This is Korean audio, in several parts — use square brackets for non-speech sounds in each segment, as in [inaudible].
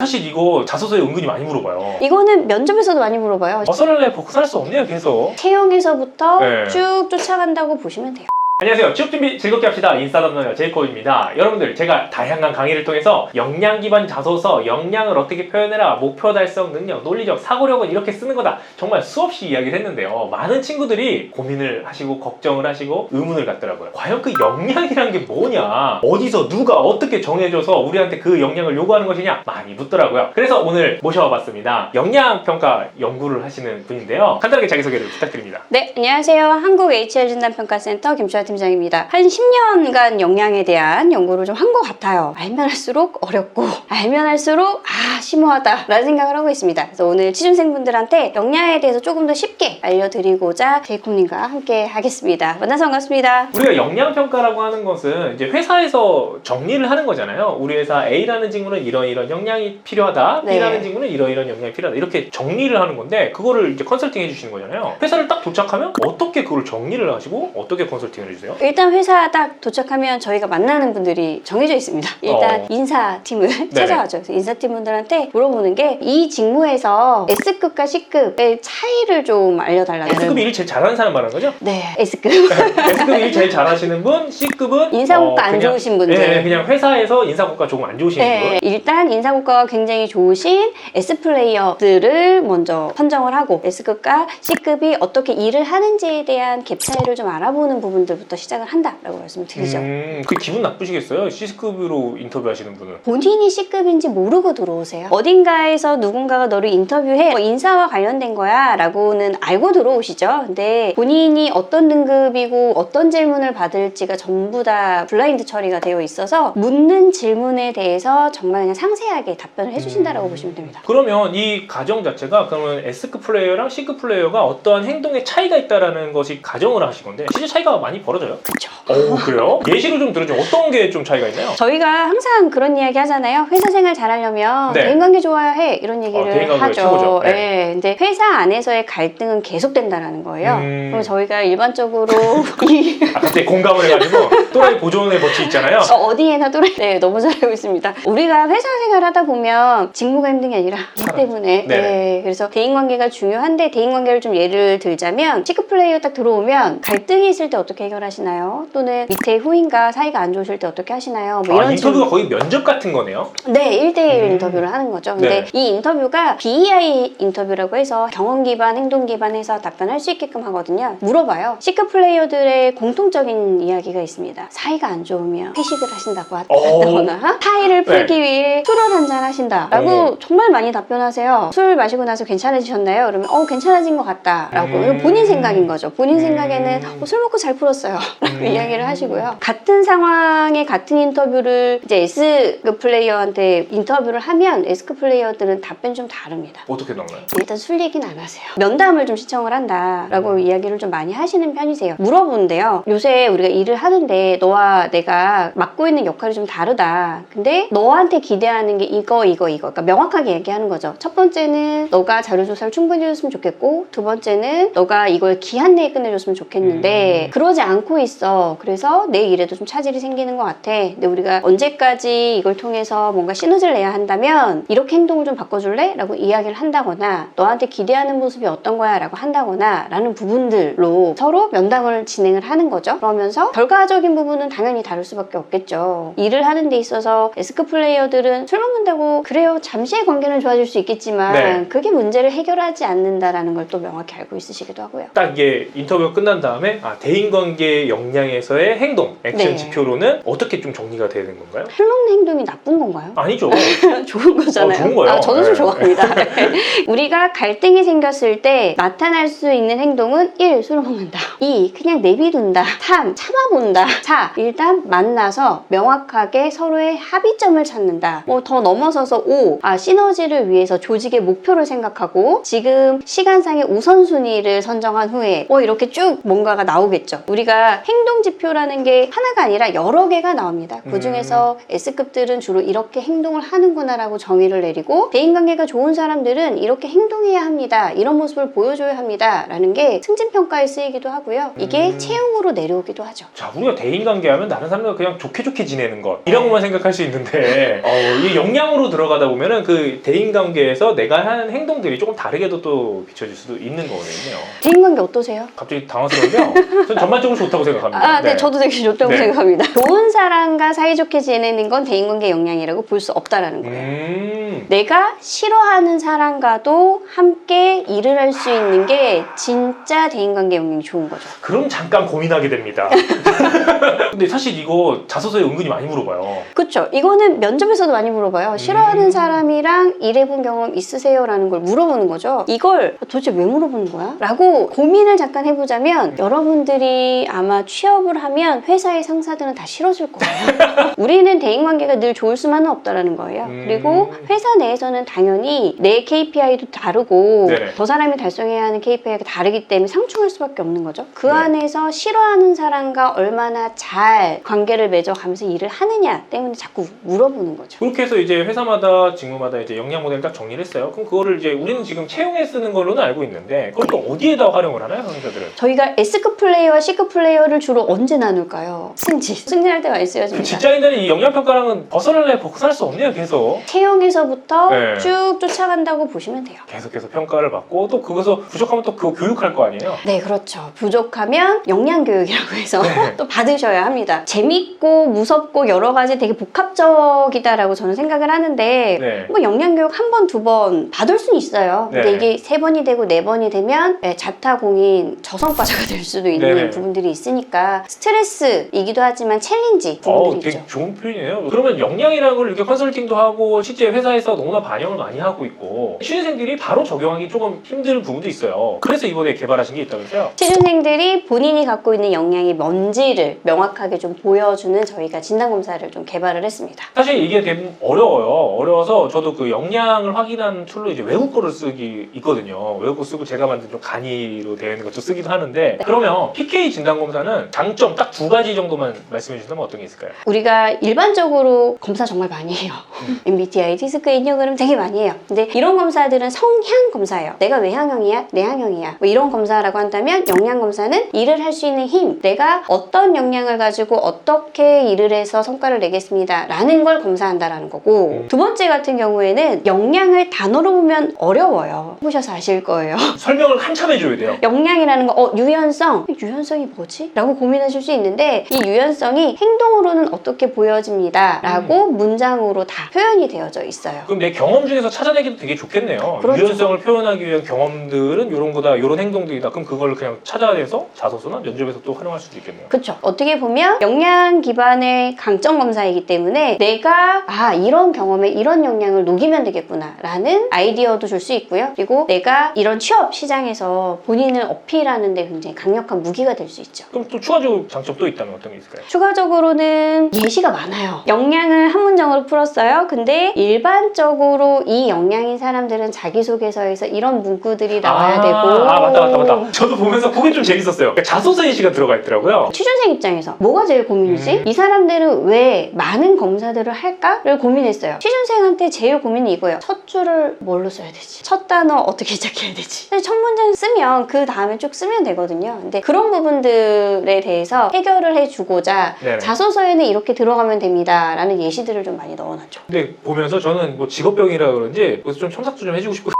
사실 이거 자소서에 은근히 많이 물어봐요. 이거는 면접에서도 많이 물어봐요. 벗어날래 벗어날 수 없네요 계속. 채용에서부터 네. 쭉 쫓아간다고 보시면 돼요. 안녕하세요. 취업 준비 즐겁게 합시다. 인싸 담당자 제이콥입니다. 여러분들 제가 다양한 강의를 통해서 역량 기반 자소서, 역량을 어떻게 표현해라, 목표 달성 능력, 논리적 사고력은 이렇게 쓰는 거다. 정말 수없이 이야기를 했는데요. 많은 친구들이 고민을 하시고 걱정을 하시고 의문을 갖더라고요. 과연 그 역량이란 게 뭐냐? 어디서 누가 어떻게 정해줘서 우리한테 그 역량을 요구하는 것이냐? 많이 묻더라고요. 그래서 오늘 모셔봤습니다. 역량 평가 연구를 하시는 분인데요. 간단하게 자기소개를 부탁드립니다. 네, 안녕하세요. 한국 HR 진단평가센터 김주아 팀장입니다. 한 10년간 역량에 대한 연구를 좀 한 것 같아요. 알면 할수록 어렵고 [laughs] 알면 할수록 아 심오하다 라는 생각을 하고 있습니다. 그래서 오늘 취준생분들한테 역량에 대해서 조금 더 쉽게 알려드리고자 제이콥님과 함께 하겠습니다. 만나서 반갑습니다. 우리가 역량 평가라고 하는 것은 이제 회사에서 정리를 하는 거잖아요. 우리 회사 A라는 직무는 이런 이런 역량이 필요하다. 네. B라는 직무는 이런 이런 역량이 필요하다. 이렇게 정리를 하는 건데 그거를 이제 컨설팅 해주시는 거잖아요. 회사를 딱 도착하면 어떻게 그걸 정리를 하시고 어떻게 컨설팅을 해주세요? 일단 회사 딱 도착하면 저희가 만나는 분들이 정해져 있습니다. 일단 어. 인사팀을 [laughs] 찾아가죠. 그래서 인사팀 분들한테 물어보는 게 이 직무에서 S급과 C급의 차이를 좀 알려달라는 S급 일 제일 잘하는 사람 말하는 거죠? 네, S급. [laughs] S급 일 제일 잘하시는 분, C급은 인사고가 안 그냥- 좋으신 분들. 네, 그냥 회사에서 인사고가 조금 안 좋으신 분. 네, 일단 인사고가가 굉장히 좋으신 S 플레이어들을 먼저 선정을 하고 S급과 C급이 어떻게 일을 하는지에 대한 갭 차이를 좀 알아보는 부분들부터 시작을 한다라고 말씀을 드리죠. 음, 그 기분 나쁘시겠어요? C급으로 인터뷰하시는 분은. 본인이 C급인지 모르고 들어오세요. 어딘가에서 누군가가 너를 인터뷰해 뭐 인사와 관련된 거야 라고는 알고 들어오시죠. 근데 본인이 어떤 등급이고 어떤 질문을 받을지가 전부 다 블라인드 처리가 되어 있어서 묻는 질문에 대해서 정말 그냥 상세하게 답변을 해주신다라고 음. 보시면 됩니다. 그러면 이 가정 자체가 그러면 S급 플레이어랑 C급 플레이어가 어떠한 행동에 차이가 있다라는 것이 가정을 하신 건데 실제 차이가 많이 벌어 져요? 그렇죠. 오 그래요? [laughs] 예시로 좀 들어줘 어떤 게 좀 차이가 있나요? 저희가 항상 그런 이야기 하잖아요. 회사 생활 잘하려면 네. 대인관계 좋아야 해 이런 얘기를 어, 대인관계가 하죠. 최고죠. 네. 네. 근데 회사 안에서의 갈등은 계속된다라는 거예요. 음. 그럼 저희가 일반적으로 [laughs] 이 아, 갑자기 공감을 해가지고 또라이 [laughs] 보존의 법칙 있잖아요 어, 어디에나 또래 네 너무 잘하고 있습니다. 우리가 회사 생활 하다 보면 직무가 힘든 게 아니라 일. 때문에 네. 네. 그래서 대인관계가 중요한데 대인관계를 좀 예를 들자면 시급 플레이어 딱 들어오면 갈등이 있을 때 어떻게 해결하 시나요? 또는 밑에 후임과 사이가 안 좋으실 때 어떻게 하시나요? 뭐 아, 이런 인터뷰가 질문- 거의 면접 같은 거네요 네, 1대1 음. 인터뷰를 하는 거죠. 근데 네. 이 인터뷰가 BEI 인터뷰라고 해서 경험 기반, 행동 기반해서 답변할 수 있게끔 하거든요. 물어봐요. C급 플레이어들의 공통적인 이야기가 있습니다. 사이가 안 좋으면 회식을 하신다고. 한다거나 타이를 풀기 네. 위해 술을 한잔 하신다라고 오. 정말 많이 답변하세요. 술 마시고 나서 괜찮아지셨나요? 그러면 어 괜찮아진 것 같다라고 음. 본인 생각인 거죠. 본인 음. 생각에는 어, 술 먹고 잘 풀었어요. 라고 음. [laughs] 이야기를 하시고요. 같은 상황에 같은 인터뷰를 이제 S급 플레이어한테 인터뷰를 하면 S급 플레이어들은 답변 좀 다릅니다. 어떻게 나오나요? 일단 술 얘기는 안 하세요. 면담을 좀 시청을 한다라고 이야기를 좀 많이 하시는 편이세요. 물어보는데요. 요새 우리가 일을 하는데 너와 내가 맡고 있는 역할이 좀 다르다. 근데 너한테 기대하는 게 이거 이거 이거. 그러니까 명확하게 얘기하는 거죠. 첫 번째는 너가 자료 조사를 충분히 해줬으면 좋겠고 두 번째는 너가 이걸 기한 내에 끝내줬으면 좋겠는데 음. 그러지 않고 있어. 그래서 내 일에도 좀 차질이 생기는 것 같아. 근데 우리가 언제까지 이걸 통해서 뭔가 시너지를 내야 한다면 이렇게 행동을 좀 바꿔줄래? 라고 이야기를 한다거나 너한테 기대하는 모습이 어떤 거야? 라고 한다거나 라는 부분들로 서로 면담을 진행을 하는 거죠. 그러면서 결과적인 부분은 당연히 다를 수밖에 없겠죠. 일을 하는 데 있어서 S급 플레이어들은 술 먹는다고 그래요. 잠시의 관계는 좋아질 수 있겠지만 네. 그게 문제를 해결하지 않는다라는 걸 또 명확히 알고 있으시기도 하고요. 딱 이게 인터뷰가 끝난 다음에 아, 대인관계 역량에서의 행동, 액션 네. 지표로는 어떻게 좀 정리가 되는 건가요? 술 먹는 행동이 나쁜 건가요? 아니죠. [laughs] 좋은 거잖아요. 어, 좋은 거예요. 아, 저는 술 네. 좋아합니다. [laughs] 우리가 갈등이 생겼을 때 나타날 수 있는 행동은 1. 술을 먹는다. 2. 그냥 내비둔다. 3. 참아본다. 4. 일단 만나서 명확하게 서로의 합의점을 찾는다. 뭐 더 넘어서서 5. 아, 시너지를 위해서 조직의 목표를 생각하고 지금 시간상의 우선순위를 선정한 후에 뭐 이렇게 쭉 뭔가가 나오겠죠. 우리가 우리가 행동 지표라는 게 하나가 아니라 여러 개가 나옵니다. 그 중에서 S급들은 주로 이렇게 행동을 하는구나라고 정의를 내리고 대인관계가 좋은 사람들은 이렇게 행동해야 합니다. 이런 모습을 보여줘야 합니다라는 게 승진평가에 쓰이기도 하고요. 이게 음. 채용으로 내려오기도 하죠. 자, 우리가 대인관계 하면 다른 사람들과 그냥 좋게 좋게 지내는 것 이런 것만 생각할 수 있는데 [laughs] 어, 이 역량으로 들어가다 보면은 그 대인관계에서 내가 하는 행동들이 조금 다르게도 또 비춰질 수도 있는 거거든요. 대인관계 어떠세요? 갑자기 당황스러운데요. 전 전반적으로 좋다고 생각합니다. 아, 네, 저도 되게 좋다고 네. 생각합니다. 좋은 사람과 사이좋게 지내는 건 대인관계 역량이라고 볼 수 없다라는 거예요. 음. 내가 싫어하는 사람과도 함께 일을 할 수 있는 게 진짜 대인관계 역량이 좋은 거죠. 그럼 잠깐 고민하게 됩니다. [laughs] 근데 사실 이거 자소서에 은근히 많이 물어봐요. 그쵸? 이거는 면접에서도 많이 물어봐요. 싫어하는 음. 사람이랑 일해본 경험 있으세요? 라는 걸 물어보는 거죠. 이걸 도대체 왜 물어보는 거야? 라고 고민을 잠깐 해보자면 여러분들이 아마 취업을 하면 회사의 상사들은 다 싫어질 거예요. [laughs] 우리는 대인관계가 늘 좋을 수만은 없다라는 거예요. 음. 그리고 회사 내에서는 당연히 내 KPI도 다르고 네네. 저 사람이 달성해야 하는 KPI가 다르기 때문에 상충할 수밖에 없는 거죠. 그 네. 안에서 싫어하는 사람과 얼마나 잘 관계를 맺어가면서 일을 하느냐 때문에 자꾸 물어보는 거죠. 그렇게 해서 이제 회사마다 직무마다 이제 역량 모델 딱 정리를 했어요. 그럼 그거를 이제 우리는 지금 채용에 쓰는 걸로는 알고 있는데 그걸 또 어디에다 활용을 하나요, 강의자들은? 저희가 S급 플레이어와 C급 플레이어를 주로 언제 나눌까요? 승진. [laughs] 승진할 때 많이 그 쓰여집니다. 직장인들이 이 역량 평가랑은 벗어날래 벗어날 수 없네요, 계속. 채용에서부터 네. 쭉 쫓아간다고 보시면 돼요. 계속해서 평가를 받고 또 그것서 부족하면 또 그거 교육할 거 아니에요? 네, 그렇죠. 부족하면 역량 교육이라고 해서 네. [laughs] 또 받으셔야 합니다. 재밌고 무섭고 여러 가지 되게 복합적이다라고 저는 생각을 하는데 네. 뭐 역량 교육 한 번, 두 번 받을 수는 있어요. 근데 네. 이게 세 번이 되고 네 번이 되면 네, 자타공인 저성과자가 될 수도 있는 네. 부분들이 있으니까 스트레스이기도 하지만 챌린지 부분들이 되게 있죠. 좋은 표현이에요. 그러면 역량이라는 걸 이렇게 컨설팅도 하고 실제 회사에서 너무나 반영을 많이 하고 있고 취준생들이 바로 적용하기 조금 힘든 부분도 있어요. 그래서 이번에 개발하신 게 있다면서요? 취준생들이 본인이 갖고 있는 역량이 뭔지를 명확하게 좀 보여주는 저희가 진단검사를 좀 개발을 했습니다. 사실 이게 되게 어려워요. 어려워서 저도 그 역량을 확인하는 툴로 이제 외국어를 쓰기 있거든요. 외국어 쓰고 제가 만든 좀 간이로 되어 있는 것도 쓰기도 하는데 그러면 PK 진단 검사는 장점 딱 두 가지 정도만 말씀해 주시면 어떤 게 있을까요? 우리가 일반적으로 검사 정말 많이 해요. [laughs] MBTI, 디스크, 인형그램 되게 많이 해요. 근데 이런 검사들은 성향 검사예요. 내가 외향형이야, 내향형이야. 뭐 이런 검사라고 한다면 역량 검사는 일을 할 수 있는 힘, 내가 어떤 역량을 가지고 어떻게 일을 해서 성과를 내겠습니다. 라는 걸 검사한다라는 거고 음. 두 번째 같은 경우에는 역량을 단어로 보면 어려워요. 보셔서 아실 거예요. [laughs] 설명을 한참 해줘야 돼요. 역량이라는 거, 어, 유연성. 유연성이 뭐지? 라고 고민하실 수 있는데, 이 유연성이 행동으로는 어떻게 보여집니다. 라고 문장으로 다 표현이 되어져 있어요. 그럼 내 경험 중에서 찾아내기도 되게 좋겠네요. 그렇죠. 유연성을 표현하기 위한 경험들은 이런 거다, 이런 행동들이다. 그럼 그걸 그냥 찾아내서 자소서나 면접에서 또 활용할 수도 있겠네요. 그쵸. 어떻게 보면 역량 기반의 강점 검사이기 때문에 내가, 아, 이런 경험에 이런 역량을 녹이면 되겠구나. 라는 아이디어도 줄 수 있고요. 그리고 내가 이런 취업 시장에서 본인을 어필하는 데 굉장히 강력한 무기가 될 수 있죠. 그럼 또 추가적으로 장점 또 있다면 어떤 게 있을까요? 추가적으로는 예시가 많아요. 역량을 한 문장으로 풀었어요. 근데 일반 적으로 이 역량인 사람들은 자기소개서에서 이런 문구들이 나와야 아, 되고. 아 맞다 맞다 맞다. 저도 보면서 그게 좀 재밌었어요. 그러니까 자소서 예시가 들어가 있더라고요. 취준생 입장에서 뭐가 제일 고민이지? 음. 이 사람들은 왜 많은 검사들을 할까?를 고민했어요. 취준생한테 제일 고민이 이거예요. 첫 줄을 뭘로 써야 되지? 첫 단어 어떻게 [laughs] 시작해야 되지? 첫 문장 쓰면 그 다음에 쭉 쓰면 되거든요. 근데 그런 부분들에 대해서 해결을 해주고자 네네. 자소서에는 이렇게 들어가면 됩니다. 라는 예시들을 좀 많이 넣어놨죠. 근데 보면서 저는 뭐 직업병이라 그런지 그래서 좀 첨삭도 좀 해주고 싶고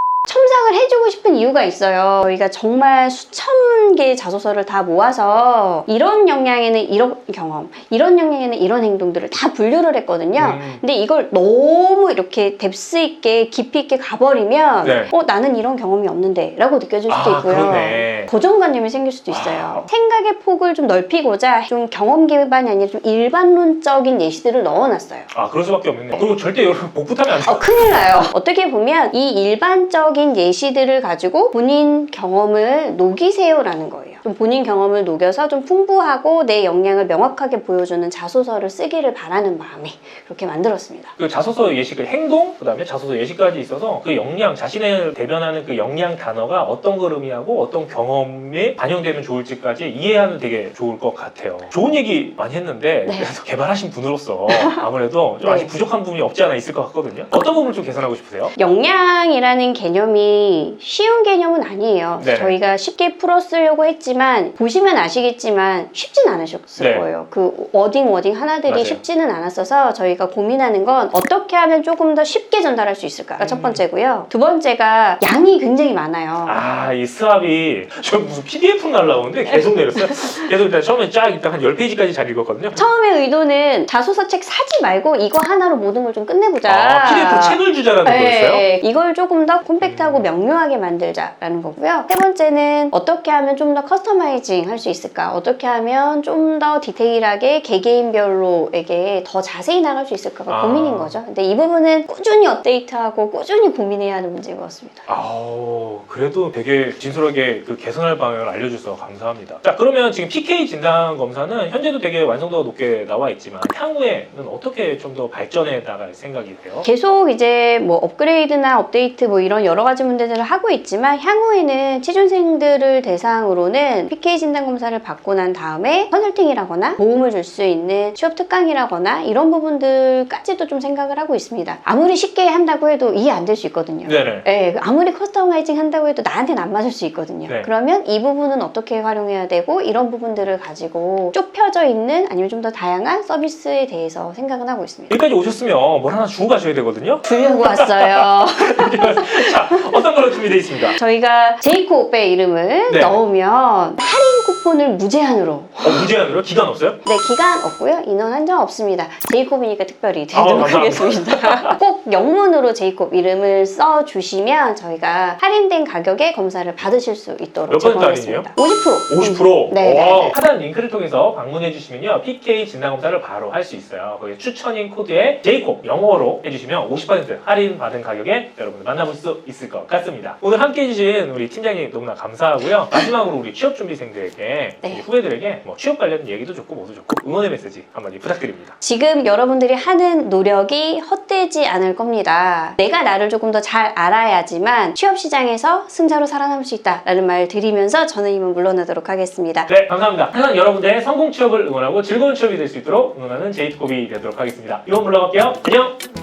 첨삭을 해주고 싶은 이유가 있어요. 저희가 정말 수천 개의 자소서를 다 모아서 이런 역량에는 이런 경험, 이런 역량에는 이런 행동들을 다 분류를 했거든요. 음. 근데 이걸 너무 이렇게 뎁스 있게 깊이 있게 가버리면 네. 어 나는 이런 경험이 없는데 라고 느껴질 수도 아, 있고요. 그러네. 고정관념이 생길 수도 있어요. 아. 생각의 폭을 좀 넓히고자 좀 경험 기반이 아니라 좀 일반론적인 예시들을 넣어놨어요. 아 그럴 수밖에 없겠네요. 그리고 절대 여러분 복붙하면 안 돼요. 어, 큰일 나요. 어떻게 보면 이 일반적인 예시 들을 가지고 본인 경험을 녹이세요라는 거예요. 좀 본인 경험을 녹여서 좀 풍부하고 내 역량을 명확하게 보여주는 자소서를 쓰기를 바라는 마음에 그렇게 만들었습니다. 그 자소서 그 행동 그 다음에 자소서 예시까지 있어서 그 역량 자신을 대변하는 그 역량 단어가 어떤 걸 의미하고 어떤 경험에 반영되면 좋을지까지 이해하면 되게 좋을 것 같아요. 좋은 얘기 많이 했는데 네. 개발하신 분으로서 [laughs] 아무래도 좀 네. 아직 부족한 부분이 없지 않아 있을 것 같거든요. 어떤 부분을 좀 개선하고 싶으세요? 역량이라는 개념이 쉬운 개념은 아니에요. 네. 저희가 쉽게 풀어 쓰려고 했지만 보시면 아시겠지만 쉽진 않으셨을 네. 거예요. 그 워딩 워딩 하나들이 맞아요. 쉽지는 않았어서 저희가 고민하는 건 어떻게 하면 조금 더 쉽게 전달할 수 있을까가 첫 음. 번째고요. 두 번째가 양이 굉장히 많아요. 아, 이 스왑이 저 무슨 PDF 날라오는데 계속 내렸어요. [laughs] 계속 일단 처음에 쫙 일단 한 10페이지까지 잘 읽었거든요. 처음에 의도는 자소서 책 사지 말고 이거 하나로 모든 걸 좀 끝내보자. 아, PDF 책을 주자라는 거였어요? 네, 이걸 조금 더 콤팩트하고 명료하게 만들자라는 거고요. 세 번째는 어떻게 하면 좀 더 커 스터마이징 할 수 있을까? 어떻게 하면 좀 더 디테일하게 개개인별로에게 더 자세히 나갈 수 있을까가 아. 고민인 거죠. 근데 이 부분은 꾸준히 업데이트하고 꾸준히 고민해야 하는 문제인 것 같습니다. 아우 그래도 되게 진솔하게 그 개선할 방향을 알려줘서 감사합니다. 자 그러면 지금 PK 진단 검사는 현재도 되게 완성도가 높게 나와 있지만 향후에는 어떻게 좀 더 발전해 나갈 생각이세요? 계속 이제 뭐 업그레이드나 업데이트 뭐 이런 여러 가지 문제들을 하고 있지만 향후에는 취준생들을 대상으로는 PK 진단 검사를 받고 난 다음에 컨설팅이라거나 도움을 줄 수 있는 취업 특강이라거나 이런 부분들까지도 좀 생각을 하고 있습니다. 아무리 쉽게 한다고 해도 이해 안 될 수 있거든요. 네네. 예, 아무리 커스터마이징 한다고 해도 나한테는 안 맞을 수 있거든요. 네. 그러면 이 부분은 어떻게 활용해야 되고 이런 부분들을 가지고 좁혀져 있는 아니면 좀 더 다양한 서비스에 대해서 생각은 하고 있습니다. 여기까지 오셨으면 뭘 하나 주고 가셔야 되거든요. 주려고 왔어요. [laughs] 자 어떤 걸로 준비되어 있습니다. 저희가 제이콥의 이름을 네. 넣으면 할인 쿠폰을 무제한으로 어, 무제한으로 기간 없어요? 네 기간 없고요 인원 한정 없습니다 제이콥이니까 특별히 드리도록 감사합니다. 하겠습니다 [laughs] 꼭 영문으로 제이콥 이름을 써주시면 저희가 할인된 가격에 검사를 받으실 수 있도록 몇 퍼센트 제공하겠습니다 50% 50%? 네, 네, 와, 네. 하단 링크를 통해서 방문해 주시면요. PK 진단검사를 바로 할 수 있어요. 거기 추천인 코드에 제이콥 영어로 해주시면 50% 할인 받은 가격에 여러분들 만나볼 수 있을 것 같습니다. 오늘 함께 해주신 우리 팀장님 너무나 감사하고요. 마지막으로 우리 취업준비생들에게 네. 우리 후배들에게 뭐 취업 관련 얘기도 좋고 뭐도 좋고 응원의 메시지 한마디 부탁드립니다. 지금 여러분들이 하는 노력이 헛되지 않을 겁니다. 내가 나를 조금 더 잘 알아야지만 취업 시장에서 승자로 살아남을 수 있다라는 말 드리면서 저는 이만 물러나도록 하겠습니다. 네, 감사합니다. 항상 여러분들의 성공 취업을 응원하고 즐거운 취업이 될 수 있도록 응원하는 제이콥이 되도록 하겠습니다. 이번 물러갈게요. 안녕!